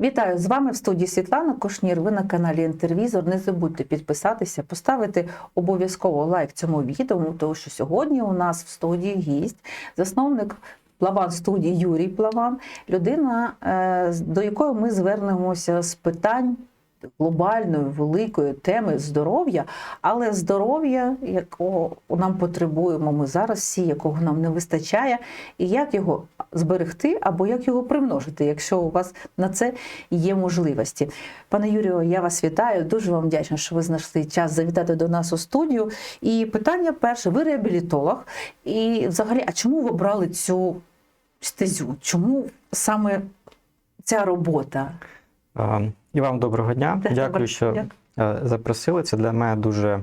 Вітаю з вами в студії Світлана Кошнір. Ви на каналі Інтервізор. Не забудьте підписатися, поставити обов'язково лайк цьому відео, тому що сьогодні у нас в студії гість, засновник Плаван студії Юрій Плаван, людина, е, до якої ми звернемося з питань глобальної великої теми здоров'я, але здоров'я, якого нам потребуємо ми зараз, всі, якого нам не вистачає, і як його зберегти або як його примножити, якщо у вас на це є можливості. Пане Юрію, я вас вітаю. Дуже вам вдячна, що ви знайшли час завітати до нас у студію. І питання перше: ви реабілітолог. І взагалі, а чому ви обрали цю стезю? Чому саме ця робота? І вам доброго дня. Дякую, добре. що Дякую. е, запросили. Це для мене дуже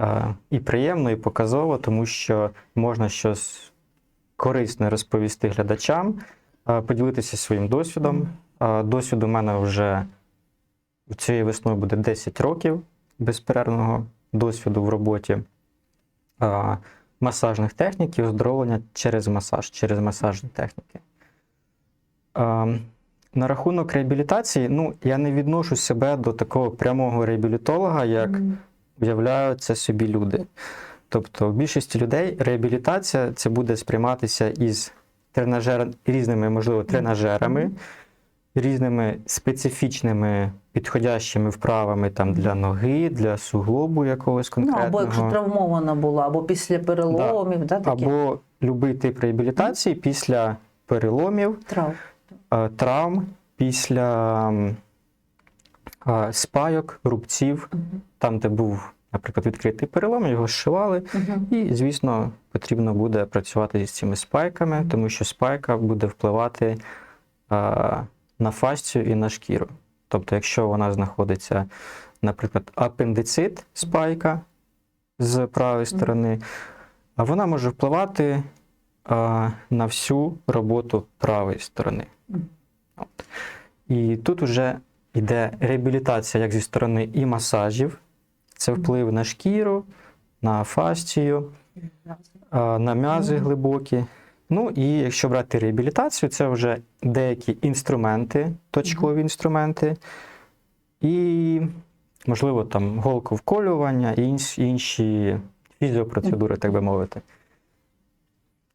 е, і приємно, і показово, тому що можна щось корисне розповісти глядачам, е, поділитися своїм досвідом. Е, Досвід у мене вже цією весною буде 10 років безперервного досвіду в роботі. Е, Масажних технік і оздоровлення через масаж, через масажні техніки. На рахунок реабілітації, ну, я не відношу себе до такого прямого реабілітолога, як Мгм. уявляють це собі люди. Тобто, в більшості людей реабілітація це буде сприйматися із тренажер... різними, можливо, тренажерами, різними специфічними підходящими вправами там, для ноги, для суглобу якогось Ну, або якщо травмована була, або після переломів, да, таке. або будь-який тип реабілітації після переломів, Трав. Е, травм, після е, спайок, рубців, Мгм. там, де був, наприклад, відкритий перелом, його зшивали. Мгм. І, звісно, потрібно буде працювати з цими спайками, Мгм. тому що спайка буде впливати е, на фасцію і на шкіру. Тобто, якщо вона знаходиться, наприклад, апендицит спайка з правої сторони, вона може впливати е, на всю роботу правої сторони. І тут вже йде реабілітація як зі сторони і масажів, це вплив на шкіру, на фасцію, на м'язи глибокі. Ну і якщо брати реабілітацію, це вже деякі інструменти, точкові інструменти, і, можливо, там голковколювання і інші фізіопроцедури, так би мовити.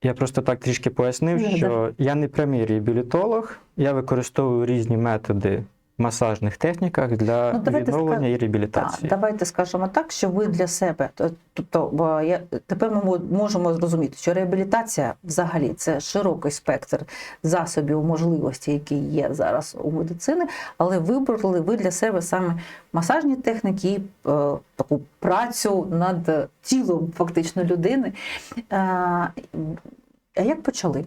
Я просто так трішки пояснив, Ну, що я не прямий реабілітолог, я використовую різні методи масажних техніках для Ну, відновлення ска- і Так, реабілітації. давайте скажемо так, що ви для себе, тобто бо я, тепер ми можемо зрозуміти, що реабілітація взагалі це широкий спектр засобів, можливостей, які є зараз у медицини, але вибрали ви для себе саме масажні техніки, і, е, таку працю над тілом фактично людини. А, а як почали?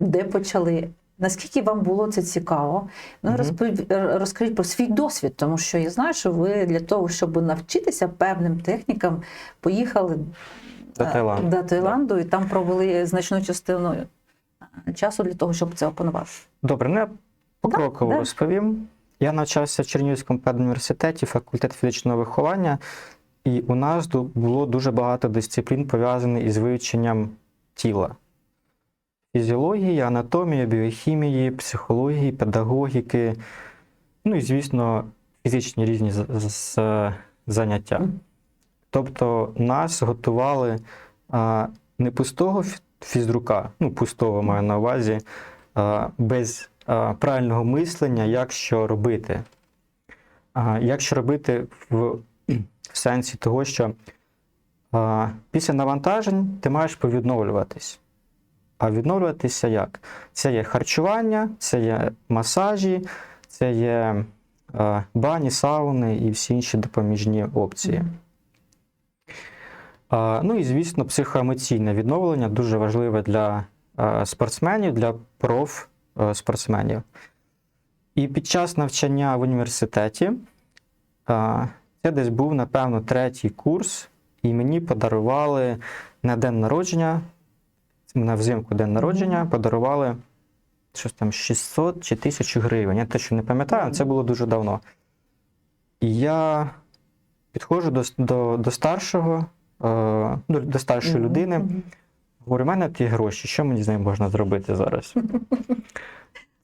Де почали? Наскільки вам було це цікаво? Ну, Мгм. розповідь, розкажіть про свій досвід, тому що я знаю, що ви для того, щоб навчитися певним технікам, поїхали До е, Таїланду. до Таїланду і там провели значну частину е, часу для того, щоб це опанувати. Добре, ну я покроково да. розповім. Я навчався в Чернігівському педуніверситеті, факультет фізичного виховання, і у нас було дуже багато дисциплін, пов'язаних із вивченням тіла. Фізіології, анатомії, біохімії, психології, педагогіки, ну і, звісно, фізичні різні заняття. Тобто нас готували а, не пустого фізрука, ну пустого маю на увазі, а, без а, правильного мислення, як що робити. А, як що робити в, в сенсі того, що а, після навантажень ти маєш повідновлюватись. А відновлюватися як? Це є харчування, це є масажі, це є а, бані, сауни і всі інші допоміжні опції. А, Ну і звісно, психоемоційне відновлення дуже важливе для е, спортсменів, для профспортсменів. І під час навчання в університеті е, це десь був, напевно, третій курс, і мені подарували на день народження, на взимку день народження, подарували щось там 600 чи 1000 гривень. Я те, що не пам'ятаю, це було дуже давно. І я підходжу до, до, до старшого, е, до, до старшої людини, говорю, у мене ті гроші, що мені з ними можна зробити зараз?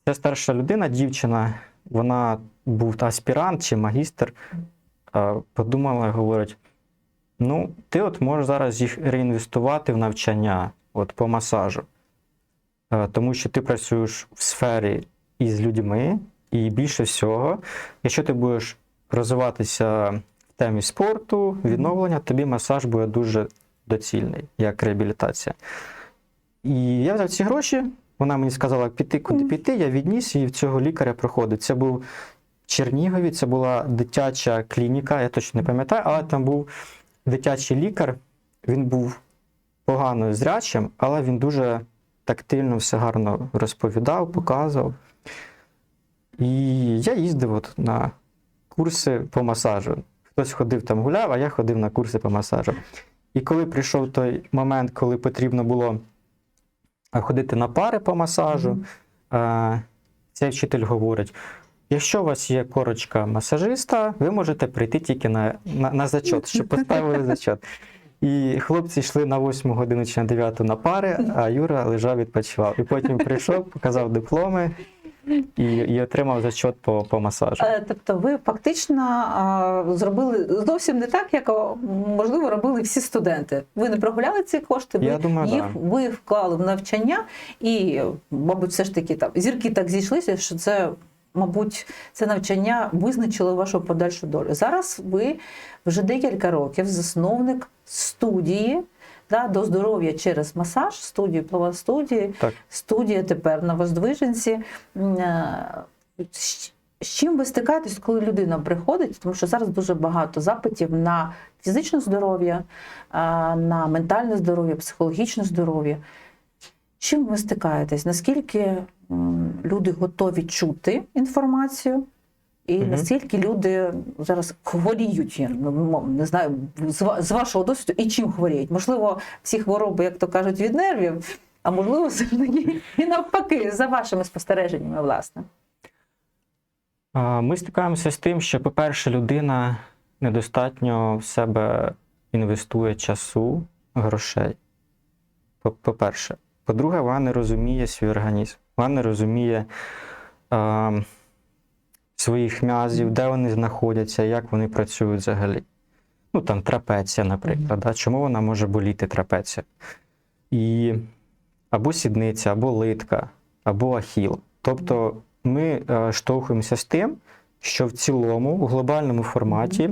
Ця старша людина, дівчина, вона був аспірант чи магістр, е, подумала і говорить: ну, ти от можеш зараз їх реінвестувати в навчання от, по масажу. Е, Тому що ти працюєш в сфері із людьми, і більше всього, якщо ти будеш розвиватися в темі спорту, відновлення, тобі масаж буде дуже доцільний, як реабілітація. І я взяв ці гроші, вона мені сказала піти, куди піти, я відніс і в цього лікаря проходить. Це був в Чернігові, це була дитяча клініка, я точно не пам'ятаю, але там був дитячий лікар, він був погано зрячим, але він дуже тактильно все гарно розповідав, показував. І я їздив от на курси по масажу. Хтось ходив там гуляв, а я ходив на курси по масажу. І коли прийшов той момент, коли потрібно було е, ходити на пари по масажу, е, цей вчитель говорить: якщо у вас є корочка масажиста, ви можете прийти тільки на, на, на зачот, щоб поставили зачот. І хлопці йшли на 8 годину чи на 9 на пари, а Юра лежав відпочивав. І потім прийшов, показав дипломи і, і отримав зачот по, по масажу. Е, Тобто ви фактично а, зробили зовсім не так, як можливо робили всі студенти. Ви не прогуляли ці кошти, ви Я думаю, їх да. ви вклали в навчання, і, мабуть, все ж таки там зірки так зійшлися, що це, мабуть, це навчання визначило вашу подальшу долю. Зараз ви вже декілька років засновник студії. Да, до здоров'я через масаж, студії плова студії, Так. студія тепер на Воздвиженці. Е, з- чим ви стикаєтесь, коли людина приходить? Тому що зараз дуже багато запитів на фізичне здоров'я, на ментальне здоров'я, психологічне здоров'я. З чим ви стикаєтесь? Наскільки люди готові чути інформацію? І Мгм. наскільки люди зараз хворіють, я не знаю, з вашого досвіду, і чим хворіють? Можливо, всі хвороби, як то кажуть, від нервів, а можливо, все ж таки і навпаки, за вашими спостереженнями, власне. Ми стикаємося з тим, що, по-перше, людина недостатньо в себе інвестує часу, грошей. По-перше. По-друге, вона не розуміє свій організм. Вона не розуміє а, своїх м'язів, де вони знаходяться, як вони працюють взагалі. Ну, там трапеція, наприклад. Да? Чому вона може боліти трапеція? І або сідниця, або литка, або ахіл. Тобто ми е, штовхуємося з тим, що в цілому, у глобальному форматі,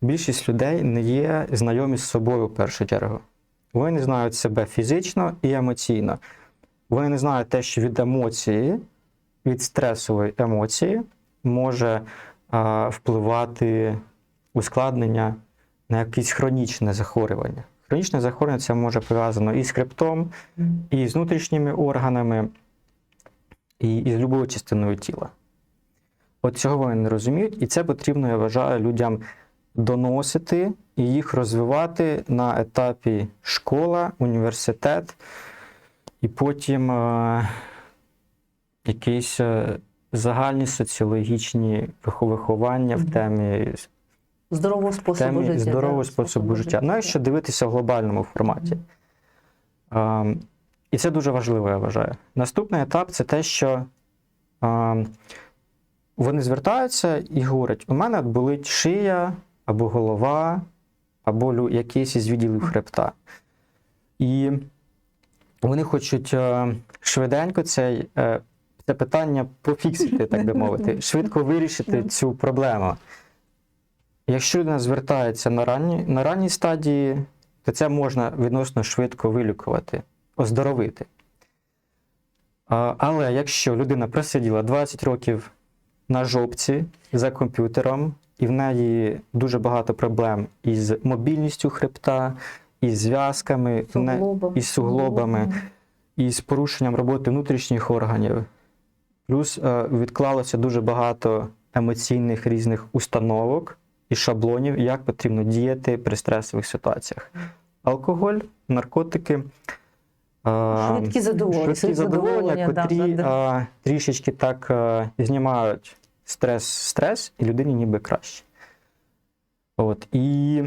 більшість людей не є знайомі з собою в першу чергу. Вони знають себе фізично і емоційно. Вони не знають те, що від емоції, від стресової емоції може е, впливати ускладнення на якесь хронічне захворювання. Хронічне захворювання це може пов'язано і з хребтом, і з внутрішніми органами, і, і з любою частиною тіла. От цього вони не розуміють, і це потрібно, я вважаю, людям доносити і їх розвивати на етапі школа, університет, і потім е, якісь е, загальні соціологічні вихо- виховання в темі, Здорового способу темі життя. здорового способу життя. Ну, якщо дивитися в глобальному форматі. Ем, і це дуже важливо, я вважаю. Наступний етап це те, що ем, вони звертаються і говорять: у мене болить шия або голова, або якийсь із відділів хребта. І вони хочуть е, швиденько цей, е, це питання пофіксити, так би мовити, швидко вирішити цю проблему. Якщо людина звертається на ранній, на ранній стадії, то це можна відносно швидко вилікувати, оздоровити. Але якщо людина просиділа 20 років на жопці за комп'ютером, і в неї дуже багато проблем із мобільністю хребта, із зв'язками, не- із суглобами, із порушенням роботи внутрішніх органів. Плюс е, відклалося дуже багато емоційних різних установок і шаблонів, як потрібно діяти при стресових ситуаціях. Алкоголь, наркотики. е, Швидкі задоволення, швидкі задоволення, задоволення, котрі да, е, трішечки так е, знімають стрес, стрес, і людині ніби краще. От, і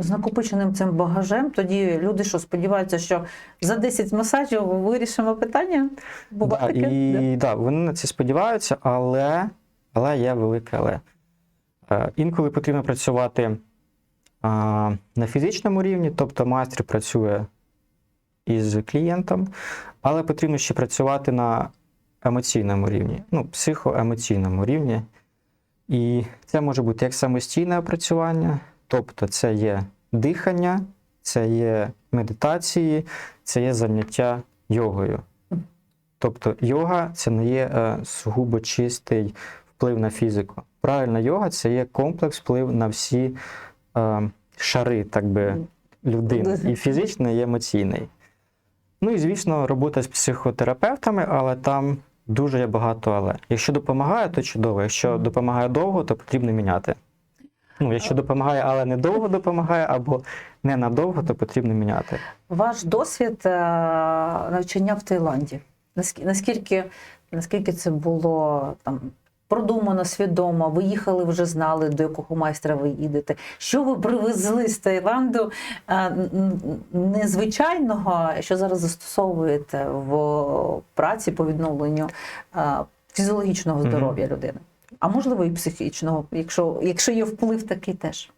З накопиченим цим багажем, тоді люди що сподіваються, що за 10 масажів вирішимо питання? Буває Да, таке? і да, вони на це сподіваються, але, але є велике але. Е, інколи потрібно працювати а, на фізичному рівні, тобто майстер працює із клієнтом, але потрібно ще працювати на емоційному рівні, ну, психоемоційному рівні. І це може бути як самостійне опрацювання, тобто це є дихання, це є медитації, це є заняття йогою. Тобто йога це не є е, сугубо чистий вплив на фізику. Правильна йога це є комплекс вплив на всі е, шари, так би, людини, і фізичний, і емоційний. Ну і звісно, робота з психотерапевтами, але там дуже є багато але. Якщо допомагає, то чудово. Якщо допомагає довго, то потрібно міняти. Ну, якщо допомагає, але не довго допомагає, або не надовго, то потрібно міняти. Ваш досвід е, навчання в Таїланді. Наскільки, наскільки це було там продумано, свідомо? Ви їхали, вже знали, до якого майстра ви їдете? Що ви привезли з Таїланду е, незвичайного, що зараз застосовуєте в праці по відновленню е, фізіологічного здоров'я людини? А можливо, і психічного, якщо, якщо є вплив такий теж.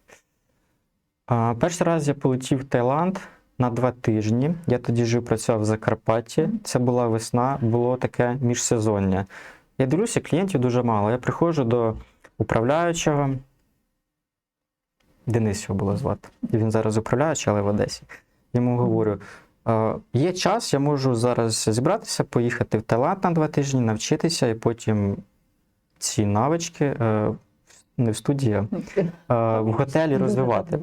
А, перший раз я полетів в Таїланд на два тижні. Я тоді жив, працював в Закарпатті. Це була весна, було таке міжсезоння. Я дивлюся, клієнтів дуже мало. Я приходжу до управляючого. Денис його було звати. І Він зараз управляючий, але в Одесі. Йому говорю: «Е, є час, я можу зараз зібратися, поїхати в Таїланд на два тижні, навчитися, і потім ці навички е, не в студії, а е, в готелі розвивати.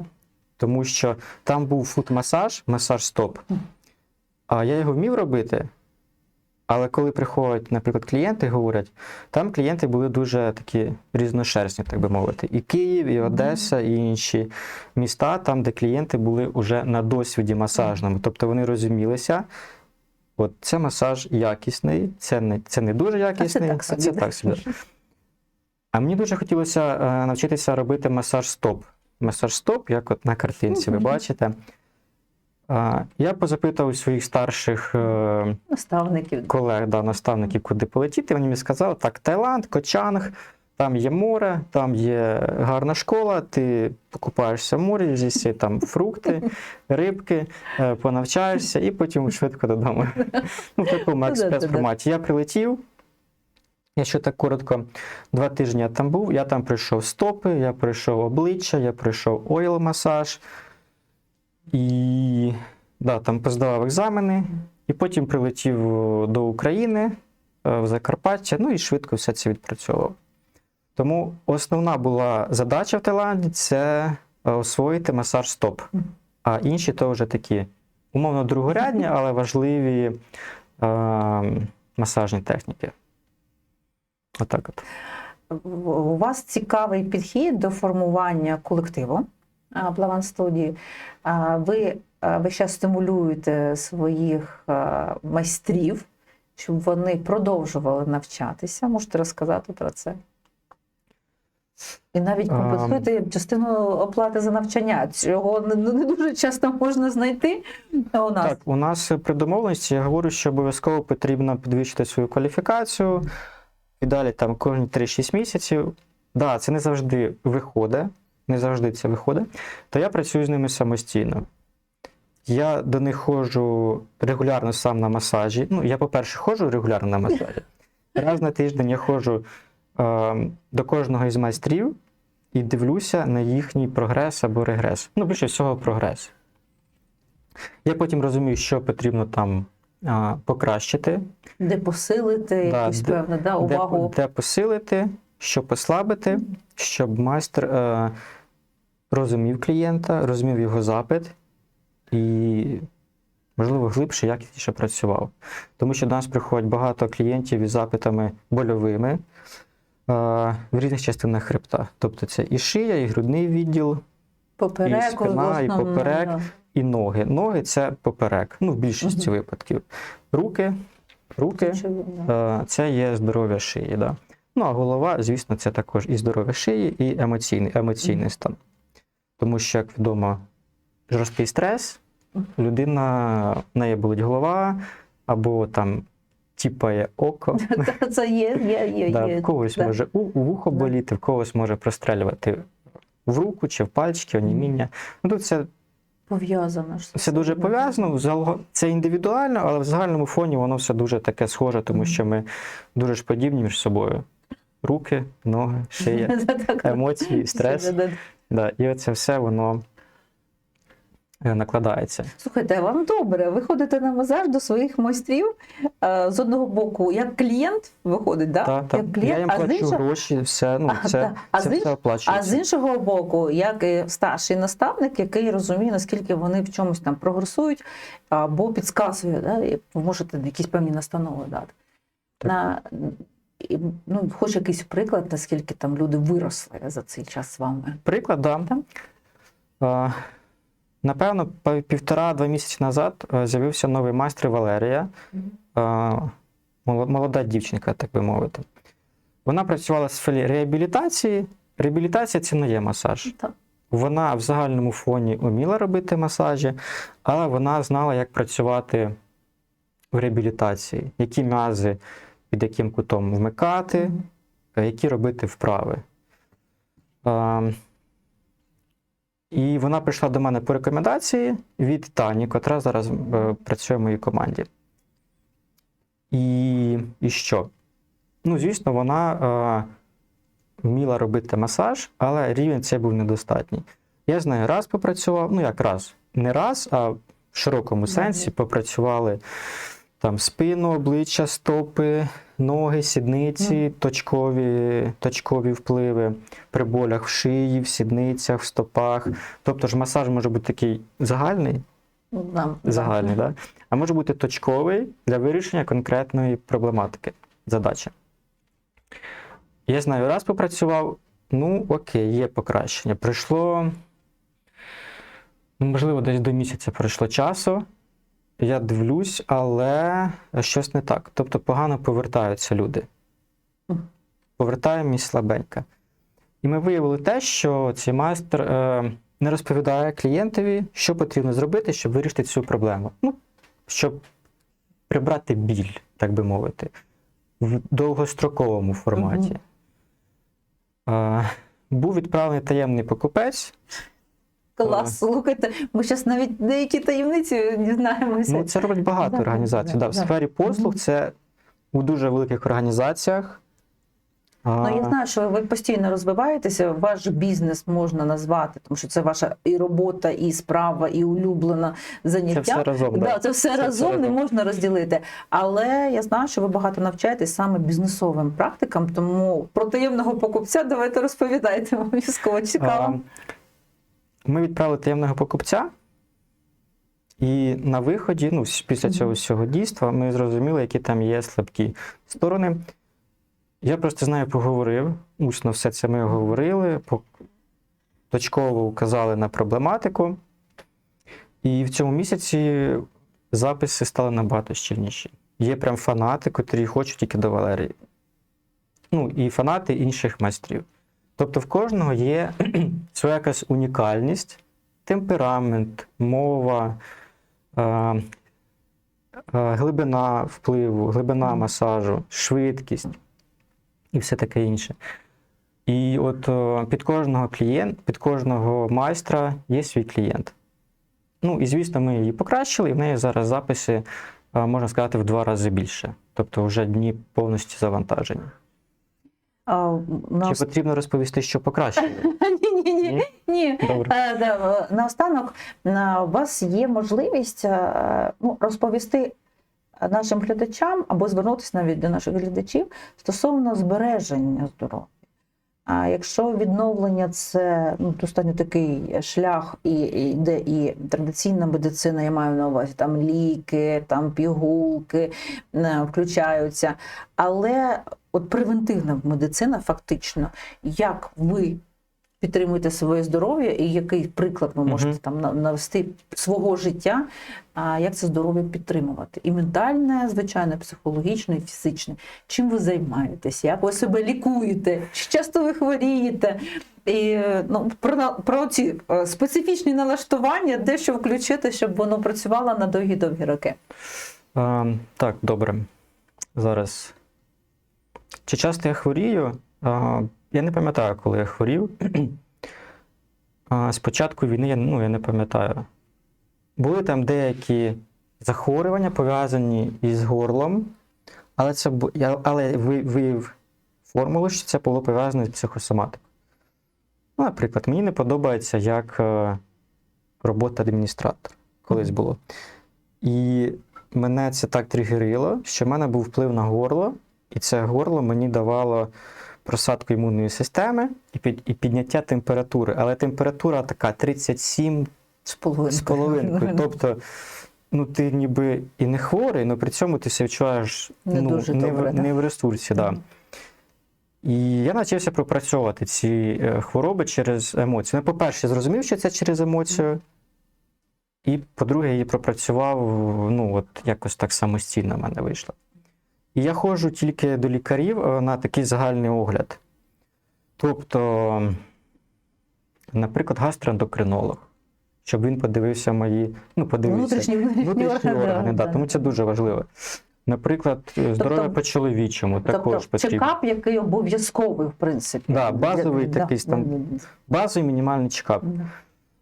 Тому що там був фут-масаж, масаж стоп. А я його вмів робити. Але коли приходять, наприклад, клієнти говорять, там клієнти були дуже такі різношерстні, так би мовити. І Київ, і Одеса, і інші міста, там, де клієнти були вже на досвіді масажному. Тобто вони розумілися, от це масаж якісний, це не, це не дуже якісний, так собі, це так собі. А мені дуже хотілося е, навчитися робити масаж стоп. Масаж стоп, як от на картинці, ви бачите. Я позапитав своїх старших е, Наставників. колег, да, наставників, куди полетіти. Вони мені сказали, так, Таїланд, Кочанг, там є море, там є гарна школа, ти покупаєшся в морі, з'їси там фрукти, рибки, е, понавчаєшся і потім швидко додому. Ну, в такому експрес-форматі. Я прилетів. Якщо так коротко, два тижні я там був, я там пройшов стопи, я пройшов обличчя, я пройшов ойл-масаж. І да, там поздавав екзамени, і потім прилетів до України е, в Закарпаття, ну і швидко все це відпрацьовував. Тому основна була задача в Таїланді це е, освоїти масаж стоп. А інші то вже такі умовно другорядні, але важливі е, масажні техніки. Отак от. У вас цікавий підхід до формування колективу Плаван студії. Ви, а, ви ще стимулюєте своїх майстрів, щоб вони продовжували навчатися. Можете розказати про це? І навіть Ам. компенсуєте частину оплати за навчання. Цього не, не дуже часто можна знайти у нас. Так, у нас при домовленості я говорю, що обов'язково потрібно підвищити свою кваліфікацію. І далі там кожні 3-6 місяців. Да, це не завжди виходить, не завжди це виходить. То я працюю з ними самостійно. Я до них ходжу регулярно сам на масажі. Ну, я, по-перше, ходжу регулярно на масажі. Раз на тиждень я ходжу е, до кожного із майстрів і дивлюся на їхній прогрес або регрес. Ну, більше всього, прогрес. Я потім розумію, що потрібно там а, покращити, Де посилити Да, якусь де- певну да, увагу. де посилити, що послабити, щоб майстер е, розумів клієнта, розумів його запит і, можливо, глибше, якісніше працював. Тому що до нас приходять багато клієнтів із запитами больовими е, в різних частинах хребта. Тобто це і шия, і грудний відділ, Попереку, і спина, і поперек. да. І ноги. Ноги це поперек. Ну, в більшості випадків. Руки, руки е, це є здоров'я шиї. Да? Ну, а голова, звісно, це також і здоров'я шиї, і емоційний, емоційний стан. Тому що, як відомо, жорсткий стрес, людина в неї болить голова, або там тіпає око. Це є, є, є, в когось може вухо боліти, в когось може прострелювати в руку чи в пальчики, оніміння. Ну, тут це Пов'язано все дуже пов'язано. Це індивідуально, але в загальному фоні воно все дуже таке схоже, тому що ми дуже ж подібні між собою. Руки, ноги, шия, емоції, стрес. Да-да-да. І оце все воно накладається. Слухайте, вам добре. Ви ходите на масаж до своїх майстрів е, з одного боку, як клієнт виходить, да? Та, та. як Я клієнт, їм а плачу іншого, гроші, все, ну, А, це, да. А це з все а з іншого боку, як старший наставник, який розуміє, наскільки вони в чомусь там прогресують або підказує, да? і ви можете якісь певні настанови дати. Так. На, і, ну, хоч якийсь приклад, наскільки там люди виросли за цей час з вами. Приклад, да. Так. Напевно, півтора-два місяці назад е, з'явився новий майстер Валерія, молода дівчинка, так би мовити. Вона працювала в сфері реабілітації. Реабілітація це не є масаж. Так. Вона в загальному фоні вміла робити масажі, але вона знала, як працювати в реабілітації, які м'язи під яким кутом вмикати, е, які робити вправи. І вона прийшла до мене по рекомендації від Тані, котра зараз е, працює в моїй команді. І, і що? Ну, звісно, вона е, вміла робити масаж, але рівень цей був недостатній. Я з нею раз попрацював, ну як раз, не раз, а в широкому сенсі попрацювали там спину, обличчя, стопи, ноги, сідниці, точкові, точкові впливи при болях в шиї, в сідницях, в стопах. Тобто ж масаж може бути такий загальний, да, загальний, да? а може бути точковий для вирішення конкретної проблематики, задачі. Я знаю, раз попрацював, ну окей, є покращення. Прийшло, ну, можливо, десь до місяця пройшло часу. Я дивлюсь, але щось не так. Тобто погано повертаються люди. Мгм. Повертаємось слабенько. І ми виявили те, що цей майстер е, не розповідає клієнтові, що потрібно зробити, щоб вирішити цю проблему. Ну, щоб прибрати біль, так би мовити, в довгостроковому форматі. Е, був відправлений таємний покупець. Клас, слухайте, ми зараз навіть деякі таємниці дізнаємося. Ну, це робить багато Да, організацій. да, Да, в сфері послуг це у дуже великих організаціях. Ну, я знаю, що ви постійно розвиваєтеся. Ваш бізнес можна назвати, тому що це ваша і робота, і справа, і улюблена заняття. Це все разом. Да, да. це все Це все не разом. можна розділити. Але я знаю, що ви багато навчаєтесь саме бізнесовим практикам, тому про таємного покупця давайте розповідайте. Обов'язково цікаво. А, Ми відправили таємного покупця, і на виході, ну, після цього всього дійства, ми зрозуміли, які там є слабкі сторони. Я просто з нею поговорив, усно все це ми говорили, точково указали на проблематику. І в цьому місяці записи стали набагато щільніші. Є прям фанати, котрі хочуть тільки до Валерії. Ну, і фанати інших майстрів. Тобто в кожного є своя якась унікальність, темперамент, мова, е, е, глибина впливу, глибина масажу, швидкість і все таке інше. І от е, під кожного клієнт, під кожного майстра є свій клієнт. Ну і звісно, ми її покращили, і в неї зараз записи, е, можна сказати, в два рази більше. Тобто вже дні повністю завантажені. А, Чи потрібно розповісти, що покращили? ні, ні, ні, Ні? Е, е, Наостанок, е, у вас є можливість ну, розповісти нашим глядачам або звернутися навіть до наших глядачів стосовно збереження здоров'я. А якщо відновлення це ну, достатньо такий шлях, і, і де і традиційна медицина, я маю на увазі, там ліки, там пігулки включаються. Але от превентивна медицина, фактично, як ви підтримуєте своє здоров'я, і який приклад ви можете Мгм. там навести свого життя, а як це здоров'я підтримувати? І ментальне, звичайно, психологічне, і фізичне. Чим ви займаєтесь? Як ви себе лікуєте? Чи часто ви хворієте? І ну, про, про ці е, специфічні налаштування, де що включити, щоб воно працювало на довгі-довгі роки. Е, так, добре. Зараз. Чи часто я хворію? Я не пам'ятаю, коли я хворів. Е, з початку війни я, ну, я не пам'ятаю. Були там деякі захворювання пов'язані із горлом, але це я, але виявив формулу, що це було пов'язане з психосоматикою. Ну, наприклад, мені не подобається як е, робота адміністратора. Колись було. І мене це так тригерило, що в мене був вплив на горло, і це горло мені давало просадку імунної системи і, під, і підняття температури. Але температура така 37 З половинкою. з половинкою. Тобто, ну ти ніби і не хворий, але при цьому ти себе відчуваєш Не ну, дуже не, добре, в, да? не в ресурсі. Да. І я навчився пропрацьовувати ці е, хвороби через емоції. Ну, по-перше, зрозумів, що це через емоцію. І, по-друге, я її пропрацював, ну, от якось так самостійно в мене вийшло. І я ходжу тільки до лікарів е, на такий загальний огляд. Тобто, наприклад, гастроендокринолог, щоб він подивився мої, ну, подивився Внутрішні, внутрішні, внутрішні органи, да, да. тому це дуже важливо. Наприклад, здоров'я Тобто- по чоловічому також Тобто потрібно. чекап, який обов'язковий, в принципі. Да, базовий Для- такий там Базовий мінімальний чекап. да.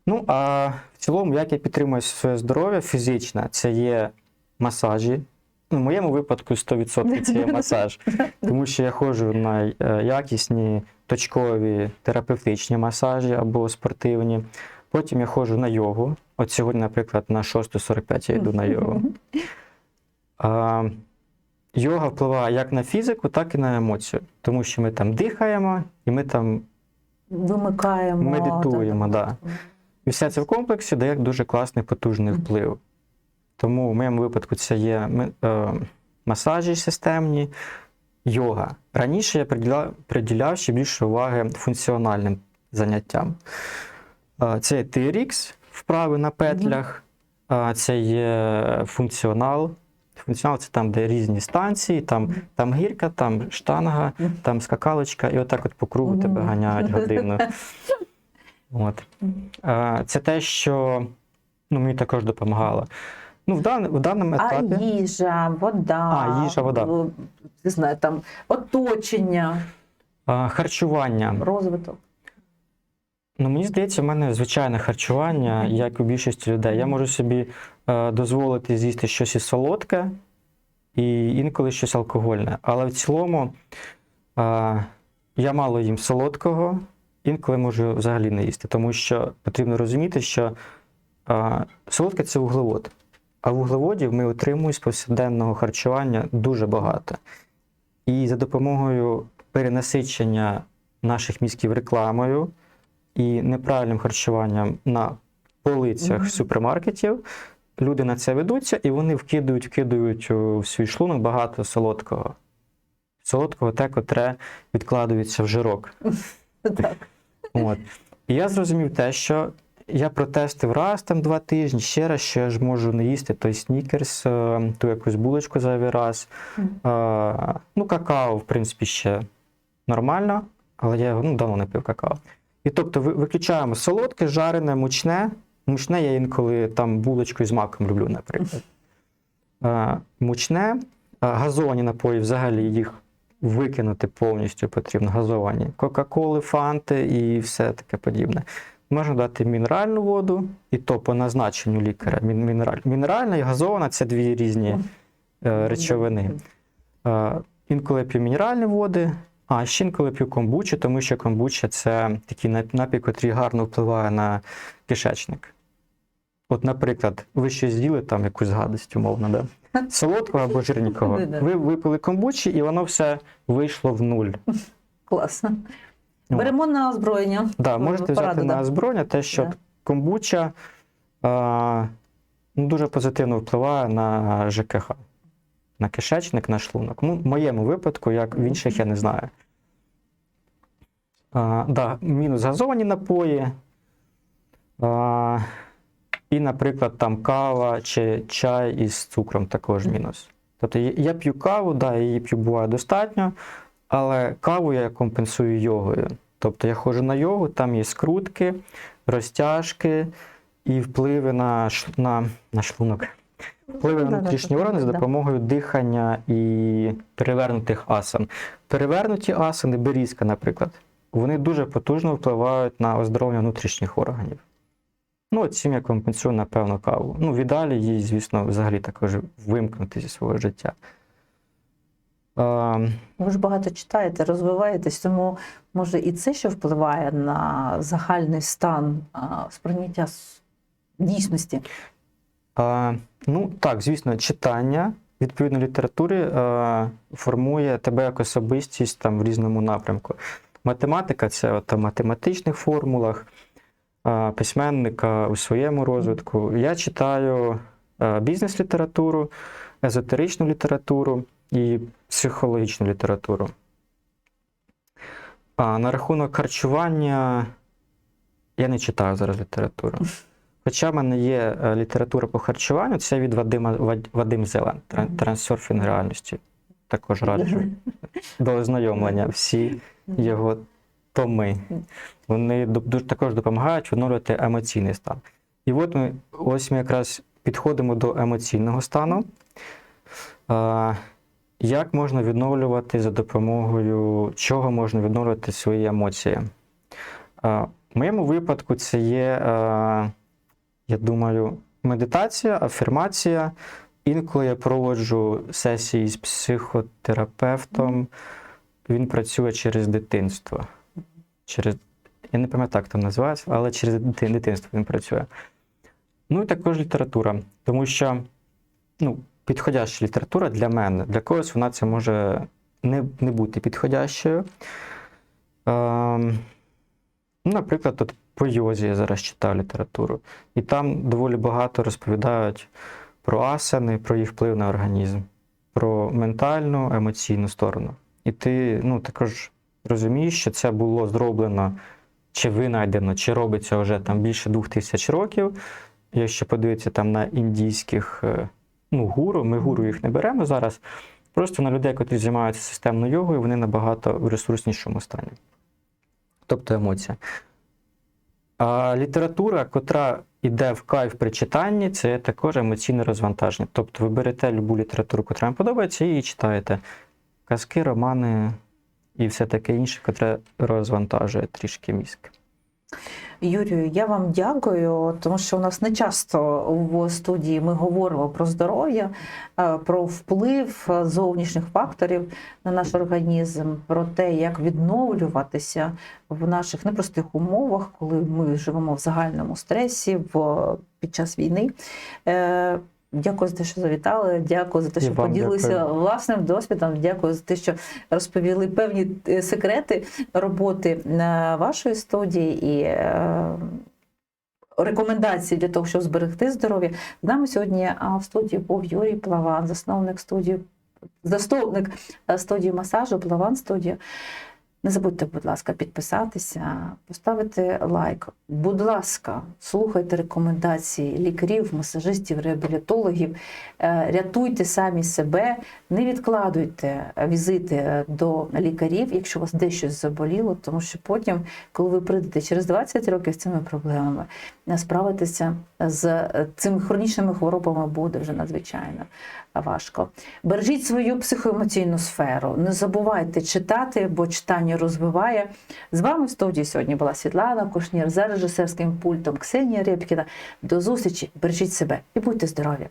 Ну а в цілому, як я підтримую своє здоров'я фізичне, це є масажі. Ну, в моєму випадку 100% це є масаж, тому що я ходжу на е, якісні точкові терапевтичні масажі або спортивні. Потім я ходжу на йогу. От сьогодні, наприклад, на 6.45 я йду на йогу. А, йога впливає як на фізику, так і на емоцію, тому що ми там дихаємо і ми там Вимикаємо. Медитуємо, да. І все це в комплексі дає дуже класний потужний вплив. Тому в моєму випадку це є е, масажі системні, йога. Раніше я приділяв, приділяв ще більше уваги функціональним заняттям. Е, Це TRX, вправи на петлях, е, це є функціонал. Функціонал це там, де різні станції, там, там гірка, там штанга, там скакалочка, і отак от по кругу тебе ганяють годину. От. Це те, що ну, мені також допомагало. Ну, в, дан, в даному А їжа, вода. А, їжа, вода. Не знаю, там оточення, е, Харчування. розвиток. Ну, мені здається, в мене звичайне харчування, як у більшості людей. Я можу собі е, дозволити з'їсти щось і солодке, і інколи щось алкогольне. Але в цілому е, я мало їм солодкого, інколи можу взагалі не їсти, тому що потрібно розуміти, що е, солодке це вуглевод. А вуглеводів ми отримуємо з повсякденного харчування дуже багато. І за допомогою перенасичення наших мізків рекламою і неправильним харчуванням на полицях Мгм. супермаркетів, люди на це ведуться і вони вкидують, вкидують у свій шлунок багато солодкого. Солодкого те, котре відкладується в жирок. Так. От. І я зрозумів те, що я протестив раз там два тижні, ще раз, я ж можу не їсти той снікерс, е, ту якусь булочку зайвий раз. Е, Ну, какао, в принципі, ще нормально, але я ну, давно не пив какао. І тобто виключаємо солодке, жарене, мучне. Мучне я інколи там булочку з маком люблю, наприклад. Е, Мучне, газовані напої взагалі їх викинути повністю потрібно. Газовані. Кока-коли, фанти і все таке подібне. Можна дати мінеральну воду, і то по назначенню лікаря. Мінеральна і газована це дві різні е, речовини. Е, Інколи п'ю мінеральні води, а ще інколи п'ю комбучу, тому що комбуча це такий нап- напій, який гарно впливає на кишечник. От, наприклад, ви щось з'їли там якусь гадость, умовно, да? солодкого або жирненького. Да-да. Ви випили комбучі, і воно все вийшло в нуль. Класно. Беремо на озброєння. Да, можете взяти Пораду, на озброєння те, що Да. комбуча а, ну, дуже позитивно впливає на ЖКХ, на кишечник, на шлунок. Ну, в моєму випадку, як в інших, я не знаю. А, да, мінус газовані напої. А, і, наприклад, там кава чи чай із цукром також мінус. Тобто я, я п'ю каву, да, її п'ю буває достатньо, але каву я компенсую йогою. Тобто я ходжу на йогу, там є скрутки, розтяжки і впливи на, на... на шлунок. Впливи на внутрішні органи да. допомогою дихання і перевернутих асан. Перевернуті асани, берізка, наприклад, вони дуже потужно впливають на оздоровлення внутрішніх органів. Ну, от цим я компенсую, напевно, каву. Ну, в ідеалі її, звісно, взагалі також вимкнути зі свого життя. Ем, Ви ж багато читаєте, розвиваєтесь, тому може і це ще впливає на загальний стан сприйняття дійсності. А, ну так, звісно, читання відповідної літератури е, формує тебе як особистість там в різному напрямку. Математика це от, в математичних формулах, е, письменника у своєму розвитку. Я читаю е, бізнес-літературу, езотеричну літературу і психологічну літературу. А на рахунок харчування я не читаю зараз літературу. Хоча в мене є е, література по харчуванню, це від Вадима Вадим Зелен, тран- трансерфінг реальності. Також раджу до ознайомлення всі його томи. Вони дуже також допомагають відновлювати емоційний стан. І от ми ось ми якраз підходимо до емоційного стану. Як можна відновлювати за допомогою чого можна відновлювати свої емоції? В моєму випадку це є, я думаю, медитація, афірмація. Інколи я проводжу сесії з психотерапевтом. Він працює через дитинство. Через, я не пам'ятаю, як там називається, але через дитинство він працює. Ну і також література. Тому що ну, підходяща література для мене, для когось вона це може не, не бути підходящою. Ну, наприклад, от по йозі я зараз читав літературу, і там доволі багато розповідають про асани, про їх вплив на організм, про ментальну, емоційну сторону. І ти ну, також розумієш, що це було зроблено чи винайдено, чи робиться вже там більше двох тисяч років. Якщо подивитися там на індійських е, ну, гуру, ми гуру їх не беремо зараз. Просто на людей, котрі займаються системною йогою, вони набагато в ресурснішому стані. Тобто емоція. А література, котра йде в кайф при читанні, це також емоційне розвантаження. Тобто ви берете любу літературу, котра вам подобається, і її читаєте. Казки, романи і все таке інше, котре розвантажує трішки мізк. Юрію, я вам дякую, тому що у нас не часто в студії ми говоримо про здоров'я, е, про вплив е, зовнішніх факторів на наш організм, про те, як відновлюватися в наших непростих умовах, коли ми живемо в загальному стресі в, під час війни. Дякую за те, що завітали. Дякую за те, що поділилися дякую. власним досвідом. Дякую за те, що розповіли певні е, секрети роботи вашої студії і е, рекомендації для того, щоб зберегти здоров'я. З нами сьогодні в студії був Юрій Плаван, засновник студії, засновник е, студії масажу Плаван студія. Не забудьте, будь ласка, підписатися, поставити лайк. Будь ласка, слухайте рекомендації лікарів, масажистів, реабілітологів, Е, рятуйте самі себе, не відкладуйте візити до лікарів, якщо у вас дещо заболіло, тому що потім, коли ви прийдете через 20 років з цими проблемами, е, справитися з е, цими хронічними хворобами буде вже надзвичайно важко. Бережіть свою психоемоційну сферу, не забувайте читати, бо читання розвиває. З вами в студії сьогодні була Світлана Кушнір за режисерським пультом Ксенія Репкіна. До зустрічі, бережіть себе і будьте здорові!